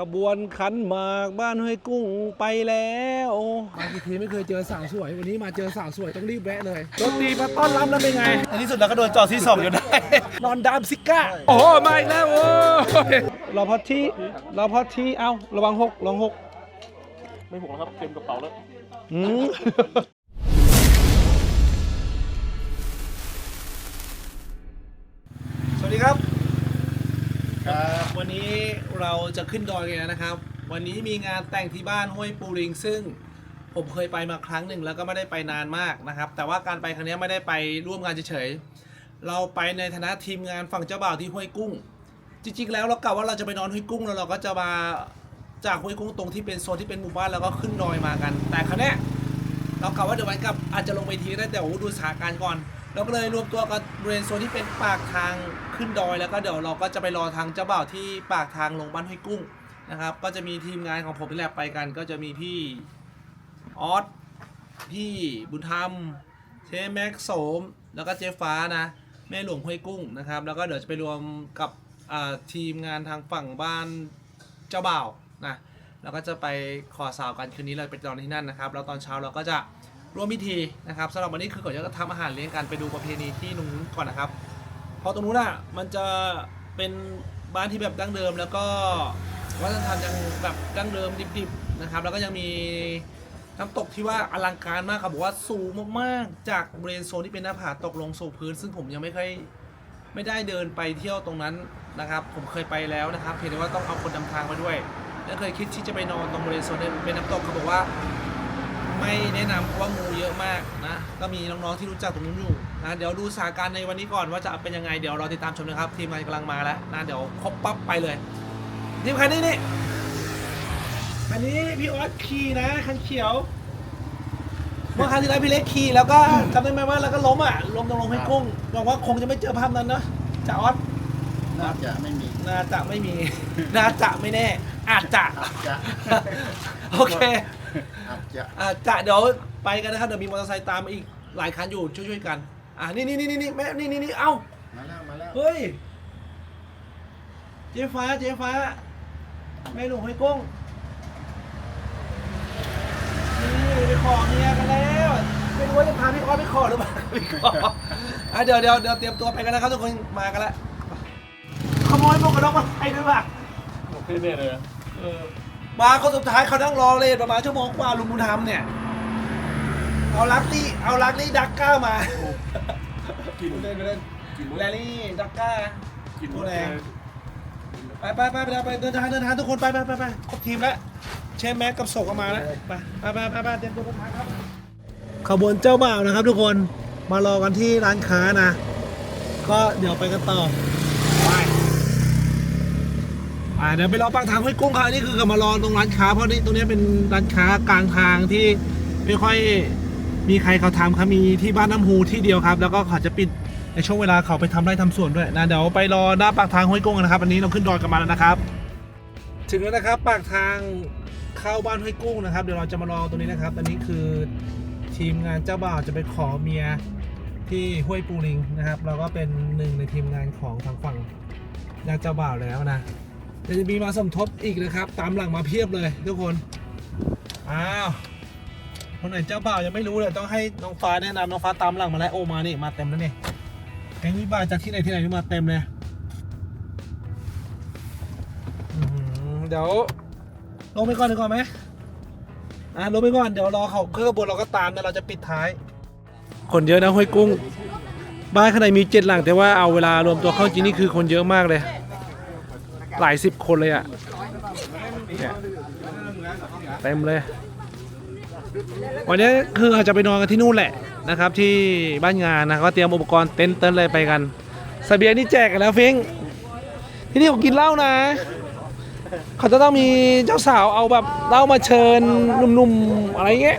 ขบวนขันหมากบ้านห้วยกุ้งไปแล้วมากี่ทีไม่เคยเจอสาวสวย วันนี้มาเจอสาวสวยต้องรีบแวะเลยรถดีมาต้อนรับแล้วเป็นไง ในที่สุดเราก็โดนจอดที่สองอยู่ได้นอนดามซิก้า โอ้มาอีกแล้วโอ้ยรอพอที่รอพอที่เอ้าระวังหกระวังหกไม่ห่วงแล้วครับเต็มกระเป๋าแล้ว เราจะขึ้นดอยกันนะครับ วันนี้มีงานแต่งที่บ้านห้วยปูริง ซึ่งผมเคยไปมาครั้งหนึ่งแล้วก็ไม่ได้ไปนานมากนะครับ แต่ว่าการไปครั้งนี้ไม่ได้ไปร่วมงานเฉยๆเราไปในฐานะทีมงานฝั่งเจ้าบ่าวที่ห้วยกุ้ง จริงๆ แล้วเรากะว่าเราจะไปนอนห้วยกุ้งแล้วเราก็จะมาจากห้วยกุ้งตรงที่เป็นโซนที่เป็นหมู่บ้านแล้วก็ขึ้นดอยมากัน แต่ครั้งนี้เรากะว่าเดี๋ยววันกลับอาจจะลงไปทีได้แต่ว่าดูสถานการณ์ก่อน เราก็เลยรวมตัวกันบริเวณโซนที่เป็นปากทางขึ้นดอยแล้วก็เดี๋ยวเราก็จะไปรอทางเจ้าบ่าวที่ปากทางลงบ้านห้วยกุ้งนะครับ ก็จะมีทีมงานของผมนี่แหละไปกัน ก็จะมีพี่ออสพี่บุญธรรมเชฟแม็กโสม แล้วก็เจฟ้านะ แม่หลวงห้วยกุ้งนะครับ แล้วก็เดี๋ยวจะไปรวมกับทีมงานทางฝั่งบ้านเจ้าบ่าวนะแล้วก็จะไปขอสาวกันคืนนี้เราไปนอนที่นั่นนะครับ แล้วตอนเช้าเราก็จะ ร่วมพิธีนะครับสำหรับวันนี้คือก่อนจะทำอาหารเลี้ยงกันไปดูประเพณีที่ตรงนู้นก่อนนะครับ เพราะตรงนู้นอะมันจะเป็นบ้านที่แบบดั้งเดิม แล้วก็วัฒนธรรมยังแบบดั้งเดิมดิบๆนะครับ แล้วก็ยังมีน้ำตกที่ว่าอลังการมากครับบอกว่าสูงมากๆจากบริเวณโซนที่เป็นหน้าผาตกลงสู่พื้น ซึ่งผมยังไม่เคยไม่ได้เดินไปเที่ยวตรงนั้นนะครับ ผมเคยไปแล้วนะครับเพียงแต่ว่าต้องเอาคนนำทางมาด้วย และเคยคิดที่จะไปนอนตรงบริเวณโซนเป็นน้ำตกเขาบอกว่า ไม่แนะนำเพราะว่างูเยอะมากนะ ก็มีน้องๆที่รู้จักตรงนู้นอยู่นะ เดี๋ยวดูสถานการณ์ในวันนี้ก่อนว่าจะเป็นยังไง เดี๋ยวรอติดตามชมนะครับ ทีมงานกำลังมาแล้วนะ เดี๋ยวครบปั๊บไปเลยทีมคันนี้นี่คันนี้พี่ออสขี่นะคันเขียว เมื่อครั้งที่แล้วพี่เล็กขี่แล้วก็จำได้ไหมว่าแล้วก็ล้มอะ ล้มตรงลงให้กุ้งหวังว่าคงจะไม่เจอภาพนั้นเนอะจ่าออสน่าจะไม่มี น่าจะไม่มี น่าจะไม่แน่ อาจจะจะโอเค อาจจะอ่าจะเดี๋ยวไปกันนะครับเดี๋ยวมีมอเตอร์ไซค์ตามมาอีกหลายคันอยู่ช่วยๆกันอ่านี่นี่นี่นี่แม่นี่นี่นี่เอ้ามาแล้วมาแล้วเฮ้ยเจ๊ฟ้าเจ๊ฟ้าแม่หลวงห้อยกุ้งนี่ไปขอเมียกันแล้วไม่รู้ว่าจะพาพี่ออสไปขอหรือเปล่าไปขออะเดี๋ยวเดี๋ยวเดี๋ยวเตรียมตัวไปกันนะครับทุกคนมากันแล้วขโมยหมวกกันน็อกมาให้ด้วยป่ะโอเคเนี่ยเลยเออ มาคนสุดท้ายเขานั่งรอเลยประมาณชั่วโมงกว่าลุงบุญธรรมเนี่ย เอาลักลี่เอาลักลี่ดักก้ามากินเล่นไปเล่นแรลลี่ดักก้ากินโอ้แรงไปไปไปไปไปเดินทางเดินทางทุกคนไปไปไปไปครบทีมแล้วเชฟแม็กกับโศกก็มาแล้วไปไปไปไปไปเตรียมตัวเดินทางครับขบวนเจ้าบ่าวนะครับ ทุกคนมารอกันที่ร้านค้านะ ก็เดี๋ยวไปกันต่อไป อ่าเดี๋ยวไปรอปากทางห้วยกุ้งครับอันนี้คือกำมารอตรงร้านค้าเพราะนี่ตรงนี้เป็นร้านค้ากลางทางที่ไม่ค่อยมีใครเขาทำครับมีที่บ้านน้ำฮูที่เดียวครับ แล้วก็เขาจะปิดในช่วงเวลาเขาไปทำไร่ทำสวนด้วยนะเดี๋ยวไปรอหน้าปากทางห้วยกุ้งกันนะครับอันนี้เราขึ้นดอยกันมาแล้วนะครับ ถึงแล้วนะครับปากทางเข้าบ้านห้วยกุ้งนะครับ เดี๋ยวเราจะมารอตรงนี้นะครับ อันนี้คือทีมงานเจ้าบ่าวจะไปขอเมียที่ห้วยปูลิงนะครับ เราก็เป็นหนึ่งในทีมงานของทางฝั่งญาติเจ้าบ่าวแล้วนะ เดี๋ยวจะมีมาสมทบอีกนะครับ ตามหลังมาเพียบเลยทุกคน อ้าวคนไหนเจ้าบ่าวยังไม่รู้เลยต้องให้น้องฟ้าแนะนำน้องฟ้าตามหลังมาแล้วโอมานี่มาเต็มแล้วนี่แก๊งวิบากจากที่ไหนที่ไหนมาเต็มเลยเดี๋ยวลงไปก่อนดีกว่าไหมอะลงไปก่อนเดี๋ยวรอเขาเครื่องบวนเราก็ตามแล้วเราจะปิดท้าย คนเยอะนะห้วยกุ้ง บ้านข้างในมีเจ็ดหลังแต่ว่าเอาเวลารวมตัวเข้าจริงนี่คือคนเยอะมากเลย หลายสิบคนเลยอะ่ะเนี่ยเต็มเลย วันนี้คือเราจะไปนอนกันที่นู่นแหละนะครับ ที่บ้านงานนะก็เตรียมอุปกรณ์เต็นท์เต็นท์อะไรไปกันเสบียงนี่แจกกันแล้วฟิงที่นี่เขากินเหล้านะ เขาจะต้องมีเจ้าสาวเอาแบบเหล้ามาเชิญหนุ่มๆอะไรเงี้ย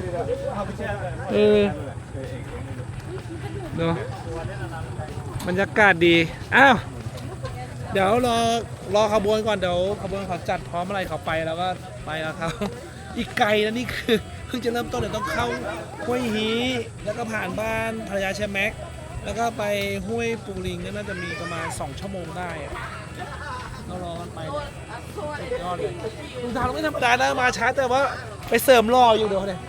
เออเนาะบรรยากาศดี อ้าว เดี๋ยวรอรอขบวนก่อนเดี๋ยวขบวนเขาจัดพร้อมอะไรเขาไปแล้วก็ไปแล้วครับ อีกไกลนะนี่คือเพิ่งจะเริ่มต้นเดี๋ยวต้องเข้าห้วยฮีแล้วก็ผ่านบ้านภรรยาเชฟแม็ก แล้วก็ไปห้วยปูลิงนี่น่าจะมีประมาณ 2 ชั่วโมงได้เรารอกันไปยอดเลยลุงทางไม่ธรรมดานะมาช้าแต่ว่าไปเสริมรออยู่เดี๋ยวเนี่ย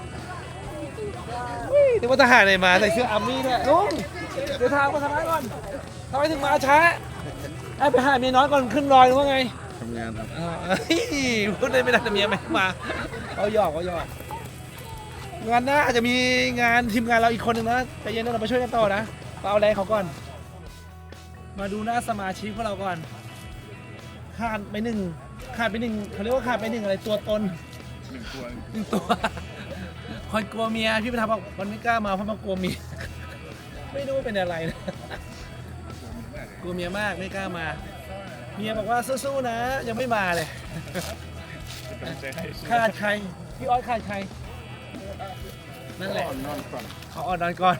อุ้ยนึกว่าทหารไหนมาใส่เสื้ออาร์มี่เนี่ยลุงเดี๋ยวทางมาทางนั้นก่อนทำไมถึงมาช้า ไอ้ไปหาเมียน้อยก่อนขึ้นรอยหรือว่าไงทำงานครับอ่าเฮ้ยพูดได้ไม่ได้แต่เมียไม่มาเขาหยอกเขาหยอกงานหน้าอาจจะมีงานทีมงานเราอีกคนหนึ่งนะใจเย็นนะเราไปช่วยกันต่อนะเอาแรงเขาก่อน มาดูหน้าสมาชิกของเราก่อนขาดไปหนึ่งขาดไปหนึ่งเขาเรียกว่าขาดไปหนึ่งอะไรตัวตนหนึ่งตัวหนึ่งตัวคอยกลัวเมียพี่ประธานบอกมันไม่กล้ามาเพราะมันกลัวเมียไม่รู้ว่าเป็นอะไรนะ กลัวเมียมากไม่กล้ามา เมียบอกว่าสู้ๆนะ ยังไม่มาเลยขาดใครพี่ออสขาดใครนั่นแหละนอนก่อนเขาอ่อนนอนก่อน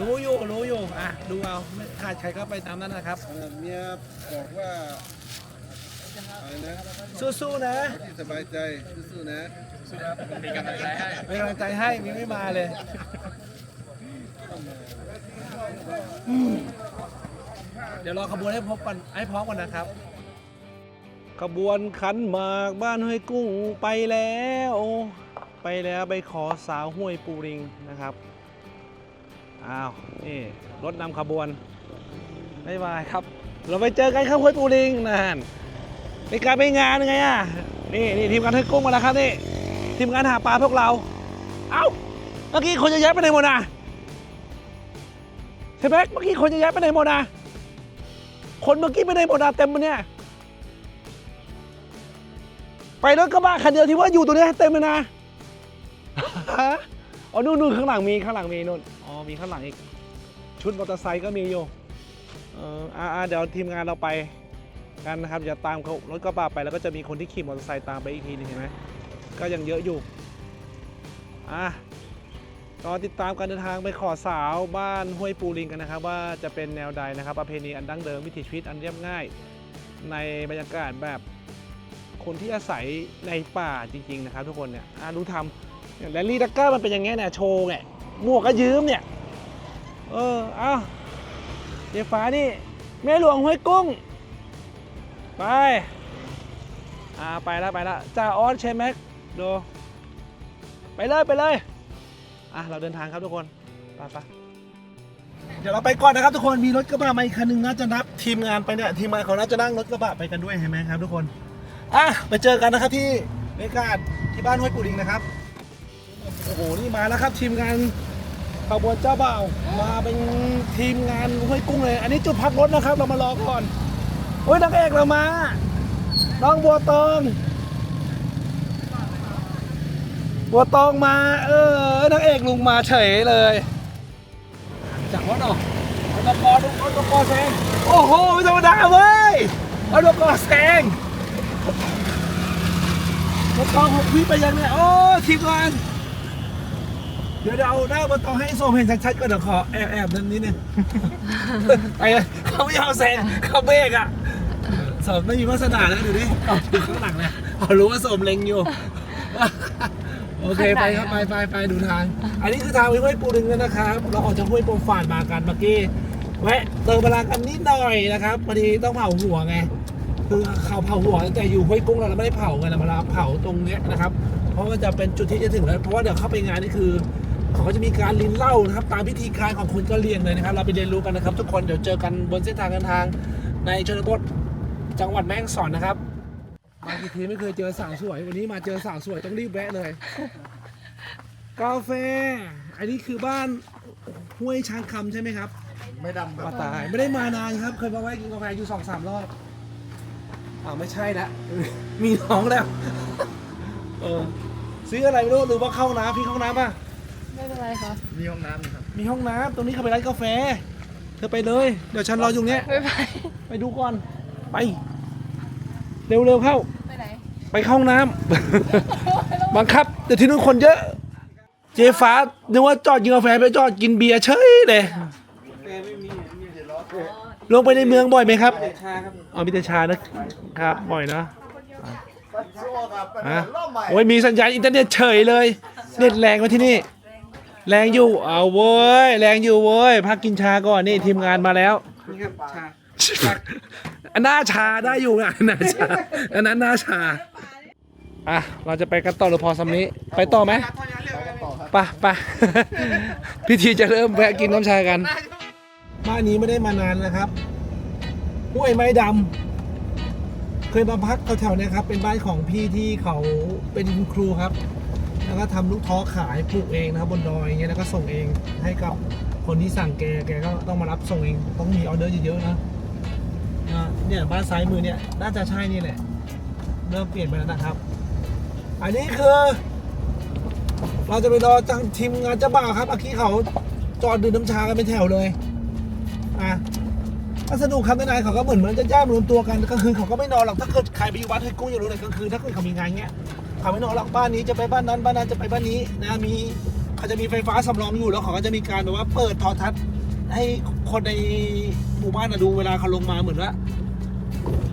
รู้อยู่รู้อยู่อะดูเอาไม่ขาดใครก็ไปตามนั้นนะครับเมียบอกว่าอะไรนะสู้ๆนะที่สบายใจสู้ๆนะมีกำลังใจให้เป็นกำลังใจให้มีไม่มาเลยอืม เดี๋ยวรอขบวนให้พบกันให้พร้อมกันนะครับ ขบวนขันหมากบ้านห้วยกุ้งไปแล้ว ไปแล้วไปขอสาวห้วยปูริงนะครับอ้าวนี่รถนำขบวนบ๊ายบายครับ เราไปเจอกันครับห้วยปูริงนั่นในการไปงานยังไงอะนี่นี่ทีมงานห้วยกุ้งมาแล้วครับนี่ทีมงานหาปลาพวกเรา เอ้าเมื่อกี้คนจะย้ายไปไหนหมดอะใช่ไหมเมื่อกี้คนจะย้ายไปไหนหมดอะ คนเมื่อกี้ไปไหนหมดอะเต็มมันเนี่ย ไปรถกระบะคันเดียวที่ว่าอยู่ตัวนี้เต็มเลยนะฮะอ๋อนู่นนู่นข้างหลังมีข้างหลังมีนู่นอ๋อมีข้างหลังอีก ชุดมอเตอร์ไซค์ก็มีอยู่เอออ่าอ่าเดี๋ยวทีมงานเราไปกันนะครับอย่าตามเขารถกระบะไปแล้วก็จะมีคนที่ขี่มอเตอร์ไซค์ตามไปอีกทีหนึงเห็นไหมก็ยังเยอะอยู่อะ รอติดตามการเดินทางไปขอสาวบ้านห้วยปูลิงกันนะครับ ว่าจะเป็นแนวใดนะครับ ประเพณีอันดั้งเดิมวิถีชีวิตอันเรียบง่าย ในบรรยากาศแบบคนที่อาศัยในป่าจริง ๆ นะครับ ทุกคนเนี่ยอะรู้ทำอย่างแรลลี่ดักเกอร์มันเป็นอย่างเงี้ยเนี่ยโชว์ไงหมวกก็ยืมเนี่ย เออเอาเจ๊ฟ้านี่แม่หลวงห้วยกุ้ง ไปอ่าไปแล้วไปแล้วจ่าออสเชมแม็กดูไปเลยไปเลย อะเราเดินทางครับทุกคนไปไปเดี๋ยวเราไปก่อนนะครับทุกคนมีรถกระบะมาอีกคันหนึ่งน่าจะนับทีมงานไปเนี่ยทีมงานเขาน่าจะนั่งรถกระบะไปกันด้วยเห็นไหมครับทุกคนอะไปเจอกันนะครับที่บรรยากาศที่บ้านห้วยปูดิงนะครับโอ้โหนี่มาแล้วครับ ทีมงานขบวนเจ้าบ่าวมาเป็นทีมงานห้วยกุ้งเลย อันนี้จุดพักรถนะครับ เรามารอก่อนโอ้ยนางเอกเรามาน้องบัวตอง บัวตองมา เออนางเอกลุงมาเฉยเลย จากวัดออกอาตกอดูเอาตกอแซง โอ้โหไม่ธรรมดาเว้ยอาตกอแซงบัวตองของพี่ไปยังเนี่ยโอ้ทีมงานเดี๋ยวเดี๋ยวเอาหน้าบัวตองให้โซมเห็นชัดๆก่อนเดี๋ยวขอแอบแอบนิดนิดนึงไปเลยเขาไม่ยอมแซงเขาเบรกอะสมไม่มีวาสนาแล้วดูดิเอาดูข้างหลังเลยเขารู้ว่าสมเล็งอยู่ โอเคไปครับไปไปไปดูทาง อันนี้คือทางไปห้วยปูดึงแล้วนะครับ เราออกจากห้วยโปมฝาดมากันเมื่อกี้แวะเติมพลังกันนิดหน่อยนะครับพอดีต้องเผาหัวไงคือเขาเผาหัวตั้งแต่อยู่ห้วยกุ้งเราไม่ได้เผาไงเรามาเผาตรงเนี้ยนะครับ เพราะว่าจะเป็นจุดที่จะถึงแล้วเพราะว่าเดี๋ยวเข้าไปงานนี่คือเขาก็จะมีการลิ้นเหล้านะครับ ตามพิธีการของคนกะเหรี่ยงเลยนะครับ เราไปเรียนรู้กันนะครับ ทุกคนเดี๋ยวเจอกันบนเส้นทางเดินทาง ในชนบทจังหวัดแม่ฮ่องสอนนะครับ มากี่ทีไม่เคยเจอสาวสวย วันนี้มาเจอสาวสวยต้องรีบแวะเลย กาแฟ อันนี้คือบ้านห้วยช้างคำใช่ไหมครับไม่ดำคป้ารับตายไม่ได้มานานครับ เคยมาแวะกินกาแฟอยู่สองสามรอบอ้าวไม่ใช่ละ มีน้องแล้ว เออซื้ออะไรไม่รู้หรือว่าเข้าน้ำพี่เข้าน้ำป่ะ ไม่เป็นไรค่ะมีห้องน้ำนะครับมีห้องน้ำตรงนี้เขาไปร้านกาแฟ เธอไปเลย เดี๋ยวฉันรออยู่เนี้ย ไม่ไป ไปดูก่อน ไป เร็วๆเข้า ไปไหนไปเข้าห้องน้ำ บังคับแต่ที่นู่นคนเยอะ เจ๊ฟ้านึกว่าจอดกินกาแฟไปจอดกินเบียร์เฉยเลยลงไปในเมืองบ่อยไหมครับอ๋อมีแต่ชานะครับบ่อยนะฮะโอ้ยมีสัญญาณอินเทอร์เน็ตเฉยเลยเน็ตแรงมาที่นี่ แรงอยู่เอาเว้ยแรงอยู่เว้ยพักกินชาก่อนนี่ทีมงานมาแล้วนี่ครับชา อันหน้าชาได้อยู่นะหน้าชาอันนั้นหน้าชาอะเราจะไปกันต่อหรือพอสำนี้ไปต่อไหมไปไปพิธีจะเริ่มแวะกินน้ำชากันบ้านนี้ไม่ได้มานานนะครับห้วยไม้ดำเคยมาพักแถวๆนี้ครับ เป็นบ้านของพี่ที่เขาเป็นครูครับ แล้วก็ทำลูกท้อขายปลูกเองนะครับบนดอยอย่างเงี้ยแล้วก็ส่งเองให้กับคนที่สั่งแกแกก็ต้องมารับส่งเองต้องมีออเดอร์เยอะๆนะ เนี่ยบ้านซ้ายมือเนี่ยน่าจะใช่นี่แหละเริ่มเปลี่ยนไปแล้วนะครับ อันนี้คือ เราจะไปรอจังทีมงานเจ้าบ่าวครับอาคีเขาจอดดื่มน้ำชากันเป็นแถวเลยอะก็สนุกครับนายเขาก็เหมือนเหมือนจะย่ามรวมตัวกันก็คือเขาก็ไม่นอนหรอกถ้าเกิดใครไปอยู่วัดให้กุ้งอย่ารู้เลยกลางคืนถ้าเกิดเขามีงานเงี้ยเขาไม่นอนหรอกบ้านนี้จะไปบ้านนั้นบ้านนั้นจะไปบ้านนี้นะมีเขาจะมีไฟฟ้าสำรองอยู่แล้วเขาก็จะมีการแบบว่าเปิดทอทัศน์ให้คนในหมู่บ้านนะดูเวลาเขาลงมาเหมือนว่า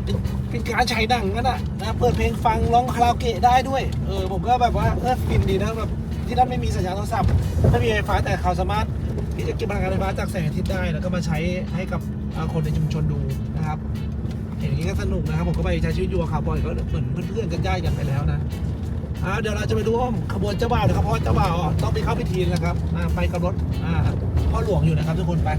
เป็นเป็นการฉายหนังนั่นน่ะนะเปิดเพลงฟังร้องคาราโอเกะได้ด้วย เออผมก็แบบว่าเออฟินดีนะแบบที่นั่นไม่มีสัญญาณโทรศัพท์ไม่มีไฟฟ้าแต่เขาสามารถที่จะเก็บพลังงานไฟฟ้าจากแสงอาทิตย์ได้ แล้วก็มาใช้ให้กับคนในชุมชนดูนะครับเห็นอย่างนี้ก็สนุกนะครับผมก็ไปใช้ชีวิตอยู่กับเขาบ่อยก็เหมือนเพื่อนๆกันญาติกันไปแล้วนะอ่าเดี๋ยวเราจะไปดูว่าขบวนเจ้าบ่าวนะครับเพราะเจ้าบ่าวต้องไปเข้าพิธีนะครับไปกับรถอ่าพ่อหลวงอยู่นะครับทุกคนไป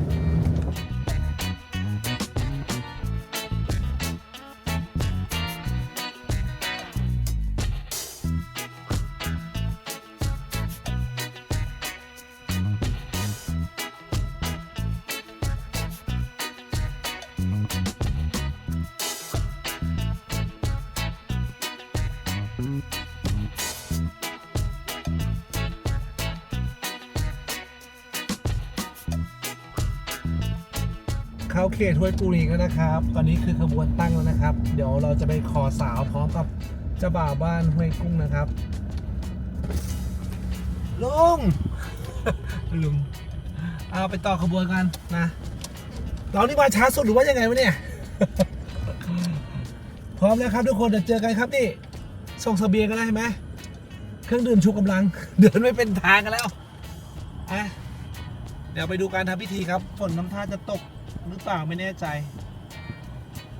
เข้าเขตห้วยปูรีกันนะครับ ตอนนี้คือขบวนตั้งแล้วนะครับ เดี๋ยวเราจะไปขอสาวพร้อมกับเจ้าบ่าวบ้านห้วยกุ้งนะครับลุงลุงเอาไปต่อขบวนกันนะเรานี่มาช้าสุดหรือว่ายังไงวะเนี่ย พร้อมแล้วครับทุกคนเดี๋ยวเจอกันครับนี่ส่งเสบียงกันได้ไหมเครื่องดื่มชูกำลัง เดินไม่เป็นทางกันแล้วอะเดี๋ยวไปดูการทำพิธีครับฝนน้ำท่าจะตก หรือเปล่าไม่แน่ใจ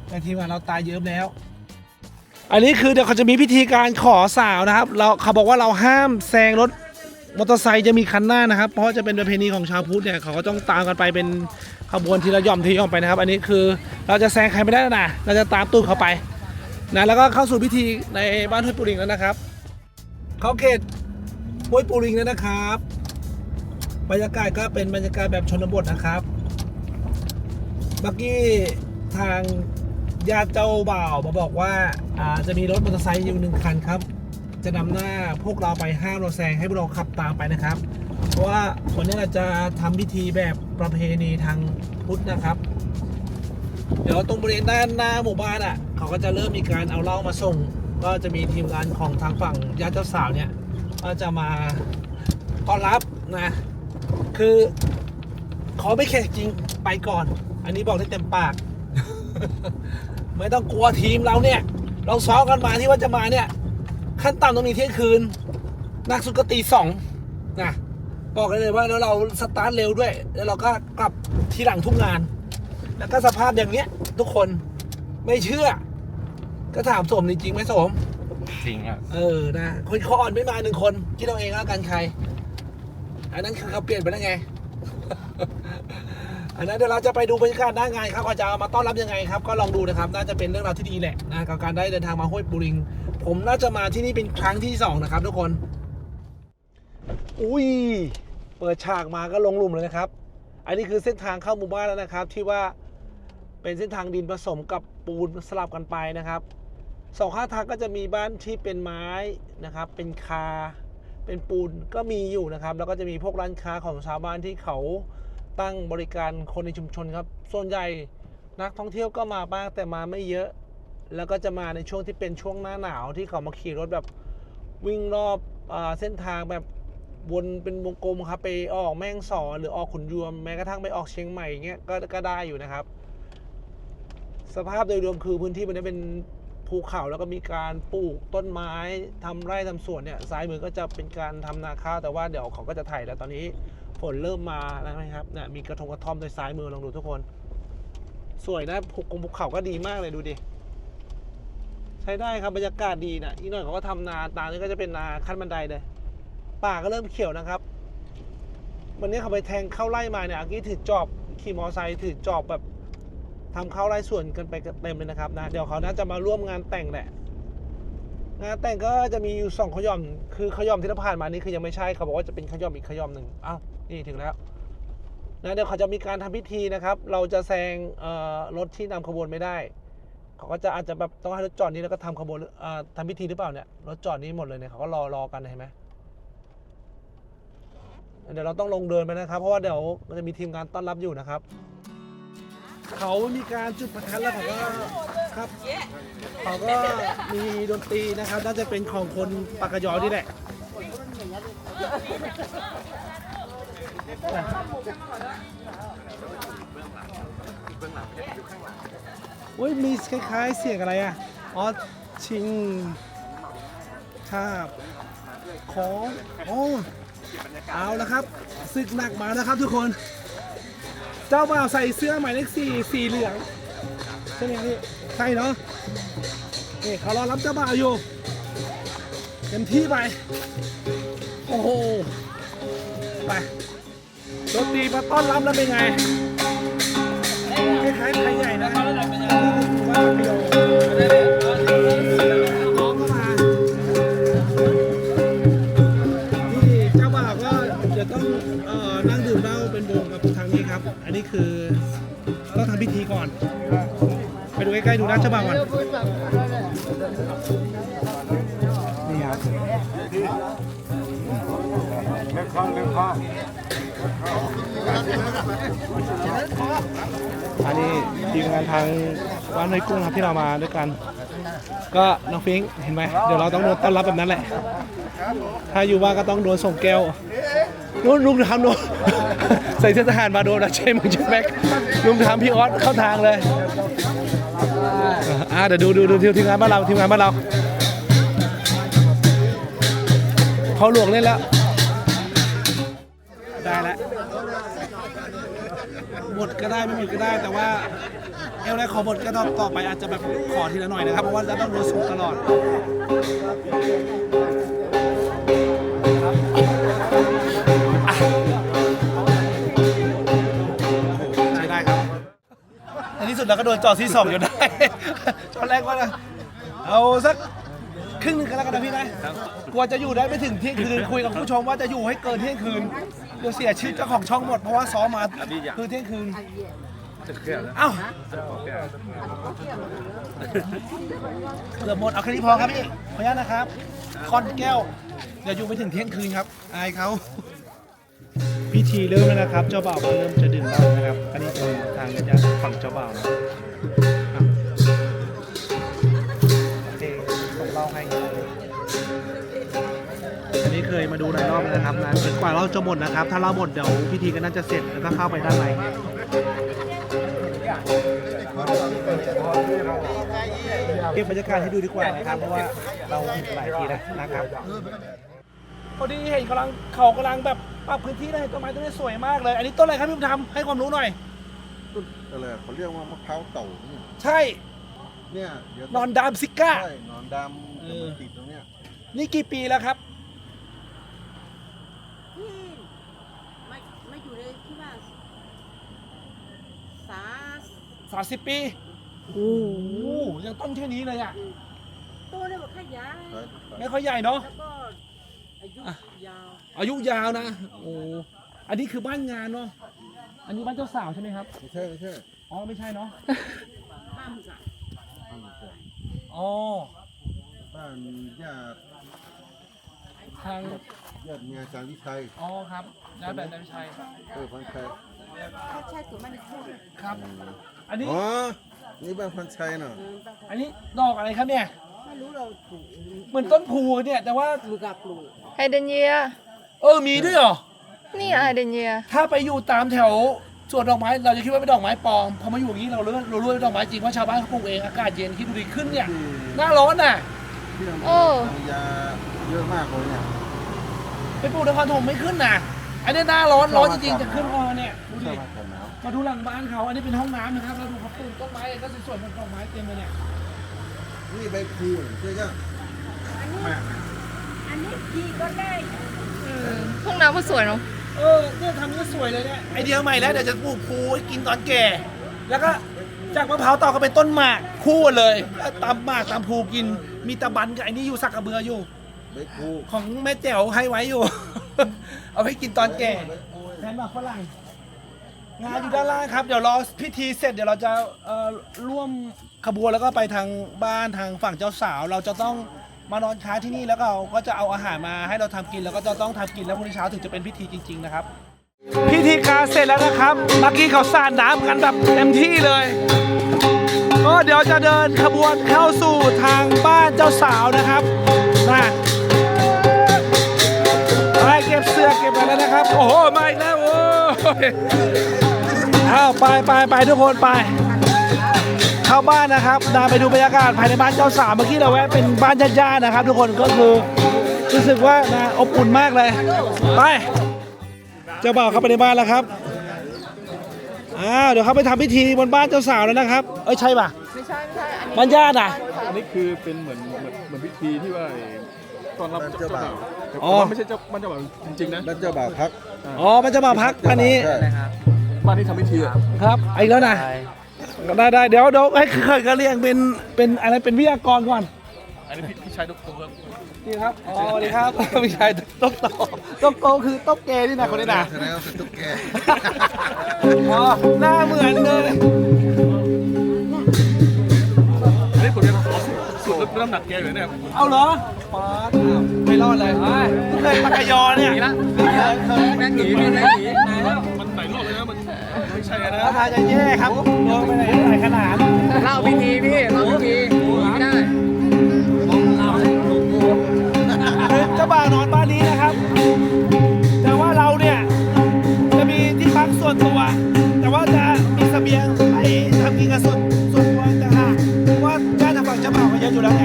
แต่ทีมงานเราตายเยิ้มแล้ว อันนี้คือเดี๋ยวเขาจะมีพิธีการขอสาวนะครับ เราเขาบอกว่าเราห้ามแซงรถมอเตอร์ไซค์จะมีคันหน้านะครับ เพราะจะเป็นประเพณีของชาวพุทธเนี่ยเขาก็ต้องตามกันไปเป็นขบวนทีละย่อมทีละย่อมไปนะครับ อันนี้คือเราจะแซงใครไม่ได้แล้วนะเราจะตามตูดเขาไปนะแล้วก็เข้าสู่พิธีในบ้านห้วยปูริงแล้วนะครับ เขาเขตห้วยปูริงแล้วนะครับ บรรยากาศก็เป็นบรรยากาศแบบชนบทนะครับ เมื่อกี้ทางญาติเจ้าบ่าวมาบอกว่าอาจะมีรถมอเตอร์ไซค์อยู่หนึ่งคันครับ จะนำหน้าพวกเราไปห้ามเราแซงให้พวกเราขับตามไปนะครับ เพราะว่าวันนี้เราจะทำพิธีแบบประเพณีทางพุทธนะครับ เดี๋ยวตรงบริเวณด้านหน้าหมู่บ้านอะ เขาก็จะเริ่มมีการเอาเหล้ามาส่ง ก็จะมีทีมงานของทางฝั่งญาติเจ้าสาวเนี่ยก็จะมาต้อนรับนะ คือ ขอไม่แข่งจริงไปก่อน อันนี้บอกได้เต็มปาก ไม่ต้องกลัวทีมเราเนี่ย เราซ้อมกันมาที่ว่าจะมาเนี่ย ขั้นต่ำต้องมีเที่ยงคืนนักสุดก็ตีสองนะบอกได้เลยว่าแล้วเราสตาร์ทเร็วด้วย แล้วเราก็กลับทีหลังทุกงาน แล้วก็สภาพอย่างเนี้ย ทุกคนไม่เชื่อ ก็ถามสมจริงๆไหมสมจริงครับเออนะคนคออ่อนไม่มาหนึ่งคนคิดเอาเองแล้วกันใคร อันนั้นคือเขาเปลี่ยนไปแล้วไง อันนั้นเดี๋ยวเราจะไปดูบรรยากาศหน้างานครับเขาจะมาต้อนรับยังไงครับ ก็ลองดูนะครับ น่าจะเป็นเรื่องราวที่ดีแหละนะกับการได้เดินทางมาห้วยปูริง ผมน่าจะมาที่นี่เป็นครั้งที่สองนะครับ ทุกคน อุ้ย เปิดฉากมาก็ลงหลุมเลยนะครับ อันนี้คือเส้นทางเข้าหมู่บ้านแล้วนะครับ ที่ว่าเป็นเส้นทางดินผสมกับปูนสลับกันไปนะครับสองข้างทางก็จะมีบ้านที่เป็นไม้นะครับ เป็นคา เป็นปูนก็มีอยู่นะครับ แล้วก็จะมีพวกร้านค้าของชาวบ้านที่เขาตั้งบริการคนในชุมชนครับ ส่วนใหญ่นักท่องเที่ยวก็มาบ้างแต่มาไม่เยอะ แล้วก็จะมาในช่วงที่เป็นช่วงหน้าหนาวที่เขามาขี่รถแบบวิ่งรอบอเส้นทางแบบวนเป็นวงกลมครับไปออกแม่งสอหรือออกขุนยวมแม้กระทั่งไปออกเชียงใหม่เงี้ยก็ก็ได้อยู่นะครับ สภาพโดยรวมคือพื้นที่มันนี้เป็น ภูเขาแล้วก็มีการปลูกต้นไม้ทำไร่ทำสวนเนี่ยซ้ายมือก็จะเป็นการทำนาข้าวแต่ว่าเดี๋ยวเขาก็จะไถแล้วตอนนี้ฝนเริ่มมาแล้วนะครับเนี่ยมีกระทงกระท่อมโดยซ้ายมือลองดูทุกคน สวยนะภูกงภูเขาก็ดีมากเลยดูดิใช้ได้ครับบรรยากาศดีนะอีกหน่อยเขาก็ทำนาตามนี้ก็จะเป็นนาขั้นบันไดเลยป่าก็เริ่มเขียวนะครับ วันนี้เขาไปแทงเข้าไร่มาเนี่ยอากี้ถือจอบขี่มอไซค์ถือจอบแบบ ทำเข้าไร่สวนกันไปเต็มเลยนะครับนะเดี๋ยวเขาน่าจะมาร่วมงานแต่งแหละงานแต่งก็จะมีอยู่สองขย่อม คือขย่อมที่เราผ่านมานี่คือยังไม่ใช่เขาบอกว่าจะเป็นขย่อมอีกขย่อมหนึ่งอ้าวนี่ถึงแล้วนะเดี๋ยวเขาจะมีการทำพิธีนะครับ เราจะแซงรถที่นำขบวนไม่ได้ เขาก็จะอาจจะแบบต้องให้รถจอดนี้แล้วก็ทำขบวนอ่าทำพิธีหรือเปล่าเนี่ยรถจอดนี้หมดเลยเนี่ยเขาก็รอรอกันเห็นไหมเดี๋ยวเราต้องลงเดินไปนะครับ เพราะว่าเดี๋ยวมันจะมีทีมงานต้อนรับอยู่นะครับ เขามีการจุดประทัดแล้วเขาก็ครับเขาก็มีดนตรีนะครับ น่าจะเป็นของคนปากกยอนี่แหละโอ้ยมีคล้ายๆเสียงอะไรอะอ๋อชิงทาบของโอ้เอาแล้วครับศึกหนักมานะครับทุกคน เจ้าบ่าวใส่เสื้อหมายเลขสี่สีเหลืองใช่ไหมพี่ใช่เนาะนี่เขารอรับเจ้าบ่าวอยู่เต็มที่ไปโอ้โหไปรถตีมาต้อนรับแล้วเป็นไงคล้ายๆไทยใหญ่นะนี่คือว่าเดียว้คือต้องทำพิธีก่อน ไปดูใกล้ๆดูนะเจ้าบ่าวก่อน นี่ครับเล็กข้อเล็กข้ออันนี้ทีมงานทางบ้านห้กุ้งครับที่เรามาด้วยกัน ก็น้องฟิงเห็นไหมเดี๋ยวเราต้องโดนต้อนรับแบบนั้นแหละ ถ้าอยู่ว่าก็ต้องโดนส่งแก้ว นู่นลุงทำโดนใส่เสื้อทหารมาโดนนะใช่มึงใช่แม็กลุงทำพี่ออสเข้าทางเลยอ่าเดี๋ยวดูดูดูทีมงานบ้านเราทีมงานบ้านเราเขาหลวงเล่นแล้วได้แล้วหมดก็ได้ไม่หมดก็ได้แต่ว่าเอลแรขอหมดก็ต่อไปอาจจะแบบขอทีละหน่อยนะครับเพราะว่าจะต้องโดนสูงตลอด ที่สุดเราก็โดนจอดที่สองอยู่ได้ตอนแรกว่านะเอาสักครึ่งหนึงก็แล้วกันนะพี่นะกลัวจะอยู่ได้ไม่ถึงเที่ยงคืนคุยกับผู้ชมว่าจะอยู่ให้เกินเที่ยงคืนเดี๋ยวเสียชื่อเจ้าของช่องหมดเพราะว่าซ้อมมาคือเที่ยงคืนเอ้าเกือบหมดเอาแค่นี้พอครับพี่ขออนุญาตนะครับคอนแก้วเดี๋ยวอยู่ไปถึงเที่ยงคืนครับอายเขา พิธีเริ่มแล้วนะครับ เจ้าบ่าวก็เริ่มจะดื่มเหล้านะครับอันนี้เป็นทางญาติฝั่งเจ้าบ่าวนะอะโอเคส่งเหล้าให้อันนี้เคยมาดูหลายรอบแล้วนะครับนะจนกว่าเราจะหมดนะครับ ถ้าเราหมดเดี๋ยวพิธีก็น่าจะเสร็จแล้วก็เข้าไปด้านในเก็บบรรยากาศให้ดูดีกว่านะครับเพราะว่าเราเห็นหลายทีแล้วนะครับ พอดีเห็นกำลังเขากำลังแบบปรับพื้นที่ได้ต้นไม้ต้นนี้สวยมากเลย อันนี้ต้นอะไรครับพี่บุญธรรมให้ความรู้หน่อย ต้นอะไรเขาเรียกว่ามะพร้าวเต่าเนี่ยใช่เนี่ยเดี๋ยวนอนดามซิก้า ใช่นอนดำแต่มันติดตรงเนี้ยนี่กี่ปีแล้วครับที่ไม่ไม่อยู่ในที่ว่าสา30ปีโอ้โหยังต้นแค่นี้เลยอะ ตัวเนี่ยบอกขยายใช่ ไม่ค่อยใหญ่เนาะแล้วก็ อายุยาวอายุยาวนะ โอ้ อันนี้คือบ้านงานเนาะ อันนี้บ้านเจ้าสาวใช่ไหมครับ ไม่ใช่ไม่ใช่อ๋อ ไม่ใช่เนาะห้ามจ้ะไม่ใช่อ๋อ บ้านญาติทาง ญาติเมียอาจารย์วิชัยอ๋อครับย้ายแบบนายชัย เออพันชัยถ้าใช่ตัวมันคู่ครับ อันนี้ อ๋อนี่บ้านพันชัยเนาะอันนี้ดอกอะไรครับเนี่ย ไม่รู้เราปลูกเหมือนต้นพูเนี่ยแต่ว่ามือกับปลูกไฮเดรนเยีย เออมีด้วยเหรอ นี่ไฮเดรนเยีย ถ้าไปอยู่ตามแถวสวนดอกไม้เราจะคิดว่าเป็นดอกไม้ปลอมพอมาอยู่อย่างนี้เรารู้เรารู้ว่าเป็นดอกไม้จริงเพราะชาวบ้านเขาปลูกเองอากาศเย็นคิดดูดิขึ้นเนี่ยหน้าร้อนน่ะที่นั่นโอ้มียาเยอะมากเลยเนี่ยไปปลูกนครถมไม่ขึ้นน่ะอันนี้หน้าร้อนร้อนจริงๆจะขึ้นพอเนี่ยดูใช่ดิไหมแต่หนาวใจมาดูหลังบ้านเขาอันนี้เป็นห้องน้ำนะครับแล้วดูเขาปลูกต้นไม้ก็สวยๆเป็นดอกไม้เต็มเลยเนี่ย นี่ใบพลูใช่ไหมอันนี้ดีก็ได้ ห้องน้ำก็สวยเนาะเออเนี่ยทำนี่สวยเลยเนี่ยไอเดียใหม่แล้วเดี๋ยวจะปลูกภูให้กินตอนแก่ แล้วก็จากมะพร้าวต่อก็เป็นต้นหมากคู่กันเลยแล้วตำหมากตำภูกิน มีตะบันกับไอ้นี่อยู่สักกระเบืออยู่ ใบพลูของแม่แจ๋วให้ไว้อยู่ เอาไปกินตอนแก่แทนหมากฝรั่งงานอยู่ด้านล่างครับ เดี๋ยวรอพิธีเสร็จเดี๋ยวเราจะเอ่อร่วมขบวนแล้วก็ไปทางบ้านทางฝั่งเจ้าสาว เราจะต้องมานอนค้างที่นี่แล้วก็เราก็จะเอาอาหารมาให้เราทำกินแล้วก็จะต้องทำกินแล้วพรุ่งนี้เช้าถึงจะเป็นพิธีจริง ๆ นะครับ พิธีการเสร็จแล้วนะครับเมื่อกี้เขาสาดน้ำกันแบบเต็มที่เลย ก็เดี๋ยวจะเดินขบวนเข้าสู่ทางบ้านเจ้าสาวนะครับนะไปเก็บเสื้อเก็บอะไรแล้วนะครับ โอ้โหมาอีกแล้วโอ้ยอ้าวไปไปไปทุกคนไป เข้าบ้านนะครับนาไปดูบรรยากาศภายในบ้านเจ้าสาวเมื่อกี้เราแวะเป็นบ้านญาติๆนะครับ ทุกคนก็คือรู้สึกว่านะอบอุ่นมากเลย ไปเจ้าบ่าวเข้าไปในบ้านแล้วครับอ้าวเดี๋ยวเขาไปทำพิธีบนบ้านเจ้าสาวแล้วนะครับ เอ้ยใช่ป่ะไม่ใช่ไม่ใช่อันนี้บ้านญาติอะ อันนี้คือเป็นเหมือนเหมือนเหมือนพิธีที่ว่าตอนรับเจ้าบ่าวแต่อ๋อ ว่าไม่ใช่เจ้าบ้านเจ้าบ่าวจริงๆนะบ้านเจ้าบ่าวพักอ๋อมันจะมาพักอันนี้ใช่บ้านที่ทำพิธีอะครับไอ้แล้วนะ ได้ได้เดี๋ยวเดี๋ยวให้เคยกระเรียงเป็นเป็นอะไรเป็นวิทยากรก่อน อันนี้พี่พี่ชายทุกคนครับนี่ครับอ๋อสวัสดีครับไม่ใช่ต๊กโตต๊กโตคือต๊กเกนี่นะคนนี้นะแสดงว่าเป็นตุ๊กแกอ๋อหน้าเหมือนเลยอันนี้ผมจะสูตรลดน้ำหนักแกอยู่เนี่ยเอาเหรอป๊าดอ้าวไม่รอดเลยเคยปากกายอเนี่ยนี่ละเคยเคยแม่งหนีแม่งหนีมันไหนรอบเลยนะมันไม่ ใช่นะท่าทางจะแย่ครับลงไปไหนหลายขนาดเล่าพิธีพี่เล่าพิธีไม่ได้คือเจ้าบ่าวนอนบ้านนี้นะครับ แต่ว่าเราเนี่ยจะมีที่พักส่วนตัวแต่ว่าจะมีเสบียงไปทำกินกันส่วนส่วนตัวต่างหากเพราะว่าญาติทางฝั่งเจ้าบ่าวเขาเยอะอยู่แล้วไง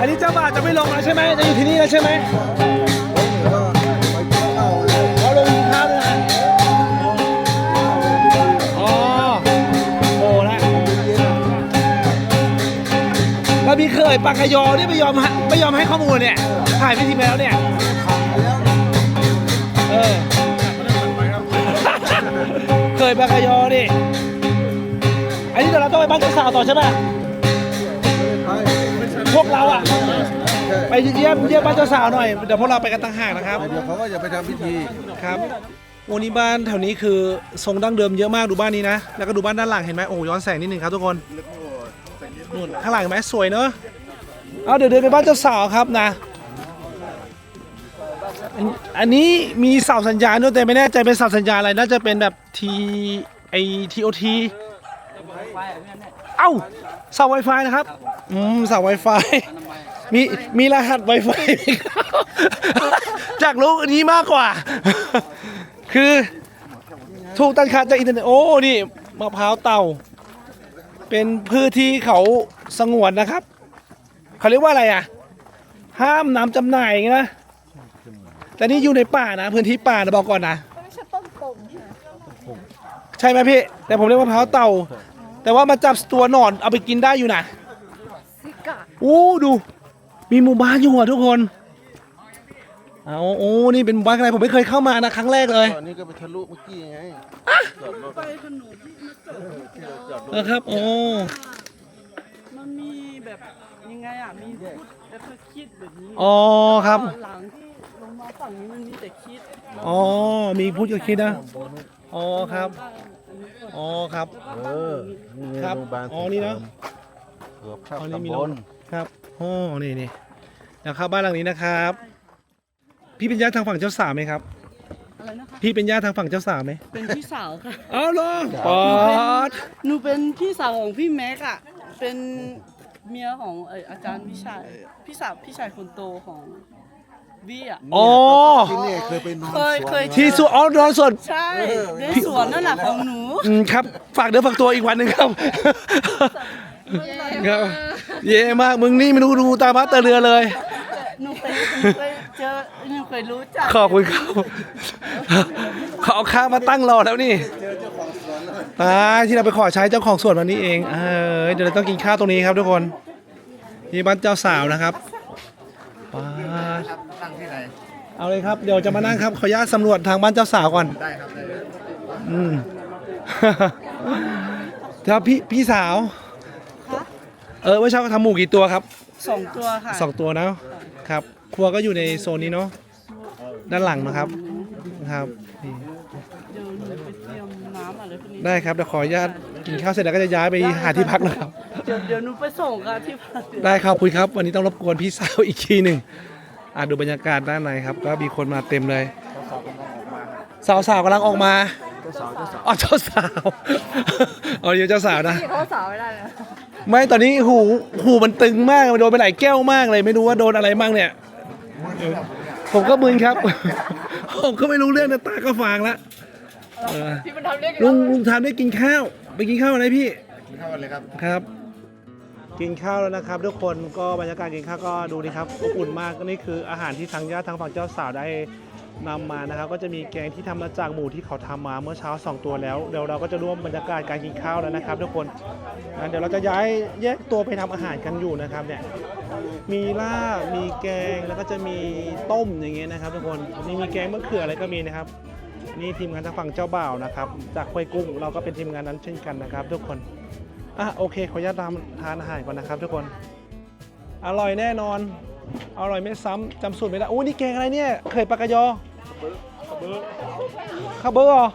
อันนี้เจ้าบ่าวจะไม่ลงแล้วใช่ไหมจะอยู่ที่นี่แล้วใช่ไหม ปากกยอนี่ไม่ยอมให้ไม่ยอมให้ข้อมูลเนี่ยถ่ายพิธีไปแล้วเนี่ยเออเคยปากกยอดิอันนี้เดี๋ยวเราต้องไปบ้านเจ้าสาวต่อใช่ไหมพวกเราอะไปเยี่ยมเยี่ยมบ้านเจ้าสาวหน่อยเดี๋ยวพวกเราไปกันต่างหากนะครับเดี๋ยวเขาก็จะไปทำพิธีครับวันนี้บ้านแถวนี้คือทรงดั้งเดิมเยอะมากดูบ้านนี้นะ แล้วก็ดูบ้านด้านหลังเห็นไหมโอ้โหย้อนแสงนิดนึงครับทุกคนนู่นข้างหลังเห็นไหมสวยเนอะ เอาเดี๋ยวเดินไปบ้านเจ้าสาวครับนะ อันนี้มีเสาสัญญาณด้วยแต่ไม่แน่ใจเป็นเสาสัญญาณอะไรน่าจะเป็นแบบทีไอทีโอทีเอ้าเสา Wi-Fi นะครับ อืมเสา Wi-Fi มีมีรหัส Wi-Fi ไหมครับจากรู้อันนี้มากกว่า คือถูกตัดขาดจากอินเทอร์เน็ตโอ้ นี่มะพร้าวเต่า เป็นพืชที่เขาสงวนนะครับ เขาเรียกว่าอะไรอะ ห้ามนำจำหน่ายอย่างงี้นะแต่นี่อยู่ในป่านะ พื้นที่ป่านะบอกก่อนนะไม่ใช่ต้นปงค่ะใช่ไหมพี่ แต่ผมเรียกมะพร้าวเต่า แต่ว่ามาจับตัวหนอนเอาไปกินได้อยู่นะซิกะโอ้ดู มีหมู่บ้านอยู่อะทุกคนเอาโอ้นี่เป็นหมู่บ้านอะไรผมไม่เคยเข้ามานะครั้งแรกเลยตอนนี้ก็ไปทะลุเมื่อกี้ไงจอดรถไปขนมนะครับโอ้มันมีแบบยัง ไงอะมีพูดแล้วก็คิดแบบนี้อ๋อครับหลังที่ลงมาฝั่งนี้มันมีแต่คิดอ๋อ มีพูดกับคิดนะ อ๋อครับ อ๋อครับ เออนี่ไงครับโรงพยาบาลอ๋อนี่เนอะเกือบเข้าอ๋อนี่มีตำบโรงลครับโอ้นี่นี่เดี๋ยวเข้าบ้านหลังนี้นะครับ พี่เป็นญาติทางฝั่งเจ้าสาวไหมครับ อะไรนะคะพี่เป็นญาติทางฝั่งเจ้าสาวไหมเป็นพี่สาวค่ะอ้าวเหรอปอดหนูเป็นพี่สาวของพี่แม็กอะเป็น เมียของเอออาจารย์พี่ชายพี่สาวพี่ชายคนโตของวี่อะอ๋อที่นี่เคยไปนอนเคยสวนเคย ที่สุอ๋อนอนส่วนใช่ในสวนนั่นแหละของหนูอืมครับ ฝากเดี๋ยวฝากตัวอีกวันหนึ่งครับ ครับ เย่มากมึงนี่ไม่รู้ดูตาพัดตาเรือเลย หนูเคยเคยเจอหนูเคยรู้จักขอบคุณครับ เขาเอาข้าวมาตั้งรอแล้วนี่อ่า ที่เราไปขอใช้เจ้าของสวนวันนี้เองเออเดี๋ยวเราต้องกินข้าวตรงนี้ครับทุกคนนี่บ้านเจ้าสาวนะครับว้าเอาเลยครับเดี๋ยวจะมานั่งครับขออนุญาตสำรวจทางบ้านเจ้าสาวก่อน ได้ครับอืม ครับพี่พี่สาวเออเมื่อเช้าก็ทำหมูกี่ตัวครับสองตัวค่ะสองตัวนะครับ ครัวก็อยู่ในโซนนี้เนาะด้านหลังนะครับนะครับนี่ เดี๋ยวหนูไปเตรียมน้ำอะ ไรพวกนี้ได้ครับเดี๋ยวขออนุญาตกินข้าวเสร็จแล้วก็จะย้ายไปหาที่พักนะครับ เดี๋ยวเดี๋ยวหนูไปส่งกันที่พักได้ครับคุยครับ วันนี้ต้องรบกวนพี่สาวอีกทีหนึ่งอะดูบรรยากาศด้านในครับ ก็มีคนมาเต็มเลยสาวสาวๆกำลังออกมาอ๋อเจ้าสาวอ๋อเดี๋ยวเจ้าสาวนะ พี่เขาสาวไม่ได้เลยไม่ตอนนี้หูหูมันตึงมากมันโดนไปหลายแก้วมากเลย ไม่รู้ว่าโดนอะไรบ้างเนี่ยผมก็มึนครับ ผมก็ไม่รู้เรื่องนะตาก็ฟางแล้ว เออพี่มันทำเรียกลุงลุงทานได้กินข้าว ไปกินข้าวอะไรพี่ กินข้าวอะไรครับครับ กินข้าวแล้วนะครับ ทุกคนก็บรรยากาศกินข้าวก็ดูดีครับอบอุ่นมากก็นี่คืออาหารที่ทางญาติทางฝั่งเจ้าสาวได้นำมานะครับ ก็จะมีแกงที่ทำมาจากหมูที่เขาทำมาเมื่อเช้าสองตัวแล้วเดี๋ยวเราก็จะร่วมบรรยากาศการกินข้าวแล้วนะครับ ทุกคนอะเดี๋ยวเราจะย้ายแยกตัวไปทำอาหารกันอยู่นะครับเนี่ยมีลาบมีแกงแล้วก็จะมีต้มอย่างเงี้ยนะครับ ทุกคนนี่มีแกงมะเขืออะไรก็มีนะครับ นี่ทีมงานทางฝั่งเจ้าบ่าวนะครับ จากห้วยกุ้งเราก็เป็นทีมงานนั้นเช่นกันนะครับ ทุกคนอะโอเคขออนุญาตทำทานอาหารก่อนนะครับ ทุกคน อร่อยแน่นอน อร่อยไม่ซ้ำจำสูตรไม่ได้โอ้นี่แกงอะไรเนี่ยเคยปลากระยอข้าวเบอร์เหรอ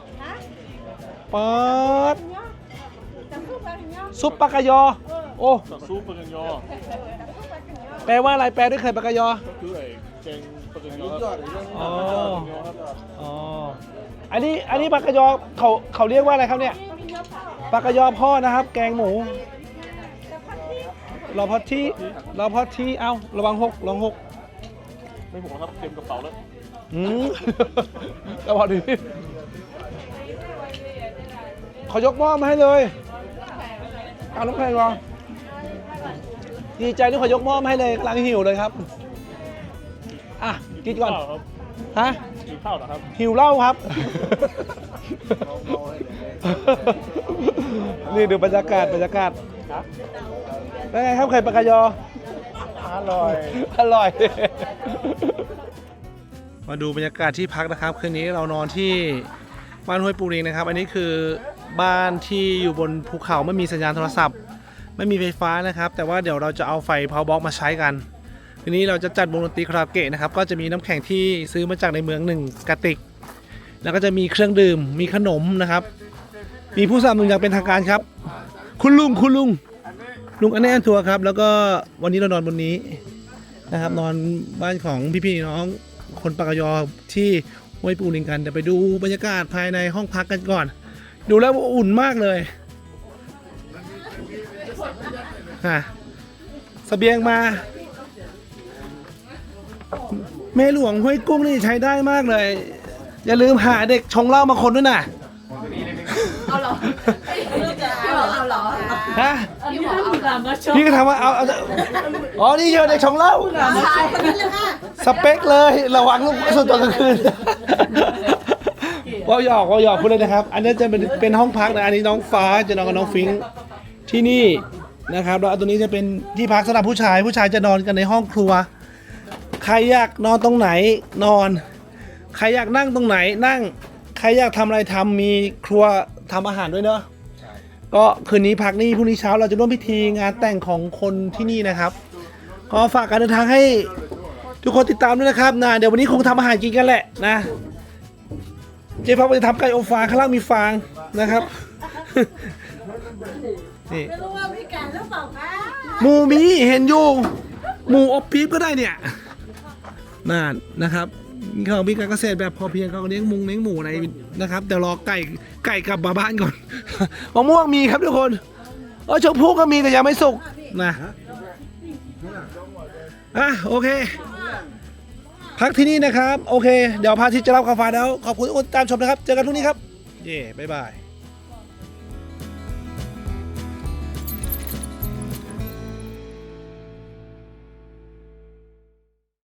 เปิดซุปปลากระยอ โอ้ซุปปลากังยอแปลว่าอะไรแปลด้วยเคยปลากระยอคือไอ้แกงปลากังยอครับอ๋ออ๋ออั นนี้อันนี้ปลากระยอเขาเขาเรียกว่าอะไรครับเนี่ยปลากระยอพ่อนะครับ แกงหมูรอพอที่รอพอที่เอ้าระวังหกระวังหกไม่ผมครับเต็มกระเป๋าแล้วอืมระวังดีเขายกหม้อมาให้เลยเอาน้ำแข็งรอดีใจที่เขายกหม้อมาให้เลยกำลังหิวเลยครับ อะกินก่อนข้าวครั บฮะกินข้าวเหรอครับ หิวเหล้าครับ นี่ดูบรรยากาศบรรยากาศเป็นไงครับไข่ปลากระยอ อร่อย อร่อย มาดูบรรยากาศที่พักนะครับ คืนนี้เรานอนที่บ้านห้วยปูริงนะครับ อันนี้คือบ้านที่อยู่บนภูเขาไม่มีสัญญาณโทรศัพท์ ไม่มีไฟฟ้านะครับ แต่ว่าเดี๋ยวเราจะเอาไฟพาวบ็อกมาใช้กัน ทีนี้เราจะจัดวงดนตรีคาราโอเกะนะครับ ก็จะมีน้ำแข็งที่ซื้อมาจากในเมืองหนึ่งกระติก แล้วก็จะมีเครื่องดื่ม มีขนมนะครับ มีผู้สนับสนุนอย่างเป็นทางการครับ คุณลุงคุณลุงลุงอันแน่นทัวร์ครับ แล้วก็วันนี้เรานอนบนนี้นะครับ นอนบ้านของพี่ๆน้องคนปากยอที่ห้วยปูนิงกันเดี๋ยวไปดูบรรยากาศภายในห้องพักกันก่อน ดูแล้วอุ่นมากเลยฮะเสบียงมา เมหลวงห้วยกุ้งนี่ใช้ได้มากเลย อย่าลืมหาเด็กชงเหล้ามาคนด้วยนะเอาเหรอพี่บอกเอาเหรอฮะพี่ท่านผู้การมาชมพี่ก็ถามว่าเอาเอาอ๋อนี่เชียวเด็กชงเหล้าใช่คนนั้นเลยค่ะสเปคเลยระวังลูกสุดตอนกลางคืนว่าหยอกว่าหยอกพูดเลยนะครับ อันนี้จะเป็นเป็นห้องพักนะอันนี้น้องฟ้าจะนอนกับน้องฟิงค์ที่นี่นะครับแล้วตัวนี้จะเป็นที่พักสำหรับผู้ชายผู้ชายจะนอนกันในห้องครัว ใครอยากนอนตรงไหนนอน ใครอยากนั่งตรงไหนนั่ง ใครอยากทำอะไรทำมีครัวทำอาหารด้วยเนาะก็คืนนี้พักนี่พรุ่งนี้เช้าเราจะร่วมพิธีงานแต่งของคนที่นี่นะครับ ก็ฝากการเดินทางให้ทุกคนติดตามด้วยนะครับนะเดี๋ยววันนี้คงทำอาหารกินกันแหละนะ เจ๊พักจะทำไก่อบฟางข้างล่างมีฟางนะครับนี่ไม่รู้ว่าพี่แก่หรือเปล่าคะหมูมีเห็นอยู่หมูอบปี๊บก็ได้เนี่ย นั่นนะครับเขามีการเกษตรแบบพอเพียงเขาเลี้ยงมุงเลี้ยงหมูอะไรนะครับเดี๋ยวรอไก่ไก่กลับมาบ้านก่อนมะม่วงมีครับทุกคนเออชมพู่ก็มีแต่ยังไม่สุกนะอะโอเค พักที่นี่นะครับ โอเค เดี๋ยวพาทิตย์จะรับข่าวฟ้าแล้ว ขอบคุณทุกคนตามชมนะครับ เจอกันพรุ่งนี้ครับ เย่บ๊ายบาย